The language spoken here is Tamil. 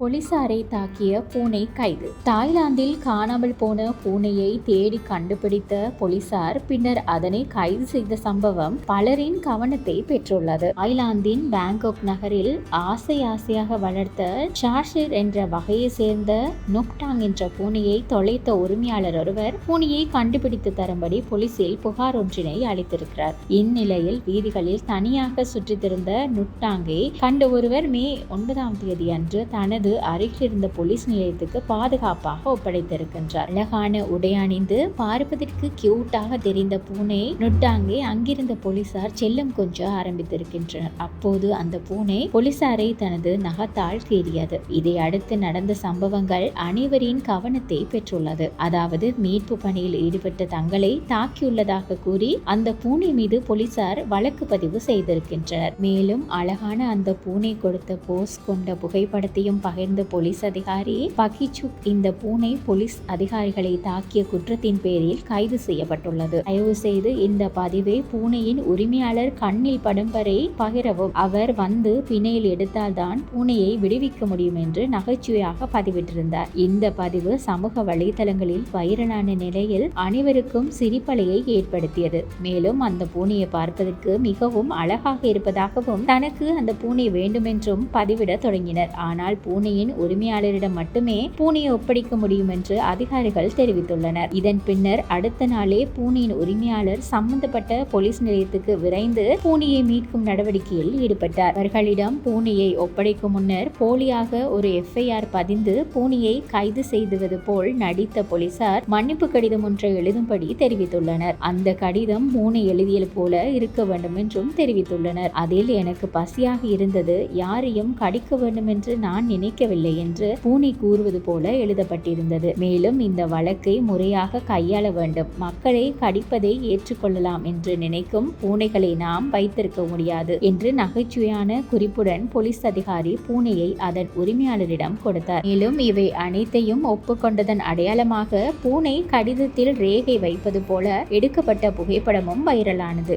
போலீசாரை தாக்கிய பூனை கைது. தாய்லாந்தில் காணாமல் போன பூனையை தேடி கண்டுபிடித்த போலீசார் பின்னர் அதனை கைது செய்த சம்பவம் பலரின் கவனத்தை பெற்றுள்ளது. தாய்லாந்தின் பேங்காக் நகரில் ஆசை ஆசையாக வளர்த்த சார்ஷிர் என்ற வகையை சேர்ந்த நுக்டாங் என்ற பூனையை தொலைத்த உரிமையாளர் ஒருவர் பூனையை கண்டுபிடித்து தரும்படி போலீசில் புகார் ஒன்றினை அளித்திருக்கிறார். இந்நிலையில் வீதிகளில் தனியாக சுற்றித்திருந்த நுட்டாங்கை நுக்டாங்கை கண்ட ஒருவர் மே ஒன்பதாம் தேதி அன்று தனது அருகில் இருந்த போலீஸ் நிலையத்துக்கு பாதுகாப்பாக ஒப்படைத்திருக்கின்றார். அழகான உடை அணிந்து பார்ப்பதற்கு கியூட்டாக தெரிந்த பூனை நொட்டாங்கே அங்கிருந்த போலீசார் செல்லம் கொஞ்ச ஆரம்பித்திருக்கின்றனர். அப்போது அந்த பூனை போலீசாரை தனது நகத்தால் கீறியது இதை அடுத்து நடந்த சம்பவங்கள் அனைவரின் கவனத்தை பெற்றுள்ளது. அதாவது மீட்பு பணியில் ஈடுபட்ட தங்களை தாக்கியுள்ளதாக கூறி அந்த பூனை மீது போலீசார் வழக்கு பதிவு செய்திருக்கின்றனர். மேலும் அழகான அந்த பூனை கொடுத்த போஸ் கொண்ட புகைப்படத்தையும் பகிர்ந்த போலீஸ் அதிகாரி பகிச்சுக் இந்த பூனை போலீஸ் அதிகாரிகளை தாக்கிய குற்றத்தின் பேரில் கைது செய்யப்பட்டுள்ளது. தயவு செய்து இந்த பதிவை பூனையின் உரிமையாளர் கண்ணில் படும் வரை பகிரவும். அவர் வந்து பிணையில் எடுத்தால்தான் பூனையை விடுவிக்க முடியும் என்று நகைச்சுவையாக பதிவிட்டிருந்தார். இந்த பதிவு சமூக வலைதளங்களில் வைரலான நிலையில் அனைவருக்கும் சிரிப்பலையை ஏற்படுத்தியது. மேலும் அந்த பூனையை பார்ப்பதற்கு மிகவும் அழகாக இருப்பதாகவும் தனக்கு அந்த பூனை வேண்டுமென்றும் பதிவிட தொடங்கினர். ஆனால் பூனை பூனையின் உரிமையாளரிடம் மட்டுமே பூனையை ஒப்படைக்க முடியும் என்று அதிகாரிகள் தெரிவித்துள்ளனர். இதன் பின்னர் அடுத்த நாளே பூனையின் உரிமையாளர் சம்பந்தப்பட்ட போலீஸ் நிலையத்துக்கு விரைந்து பூனையை மீட்கும் நடவடிக்கையில் ஈடுபட்டார். அவர்களிடம் பூனையை ஒப்படைக்கும் முன்னர் போலியாக ஒரு எஃப்ஐஆர் பதிந்து பூனையை கைது செய்துவது போல் நடித்த போலீசார் மன்னிப்பு கடிதம் ஒன்றை எழுதும்படி தெரிவித்துள்ளனர். அந்த கடிதம் பூனை எழுதியது போல இருக்க வேண்டும் என்றும் தெரிவித்துள்ளனர். அதில் எனக்கு பசியாக இருந்தது யாரையும் கடிக்க வேண்டும் என்று நான் நினைக்கவில்லை என்று பூனை கூறுவது போல எழுதப்பட்டிருந்தது. மேலும் இந்த வழக்கை முறையாக கையாள வேண்டும். மக்களை கடிப்பதை ஏற்றுக்கொள்ளலாம் என்று நினைக்கும் பூனைகளை நாம் வைத்திருக்க முடியாது என்று நகைச்சுவையான குறிப்புடன் போலீஸ் அதிகாரி பூனையை அதன் உரிமையாளரிடம் கொடுத்தார். மேலும் இவை அனைத்தையும் ஒப்புக்கொண்டதன் அடையாளமாக பூனை கடிதத்தில் ரேகை வைப்பது போல எடுக்கப்பட்ட புகைப்படமும் வைரலானது.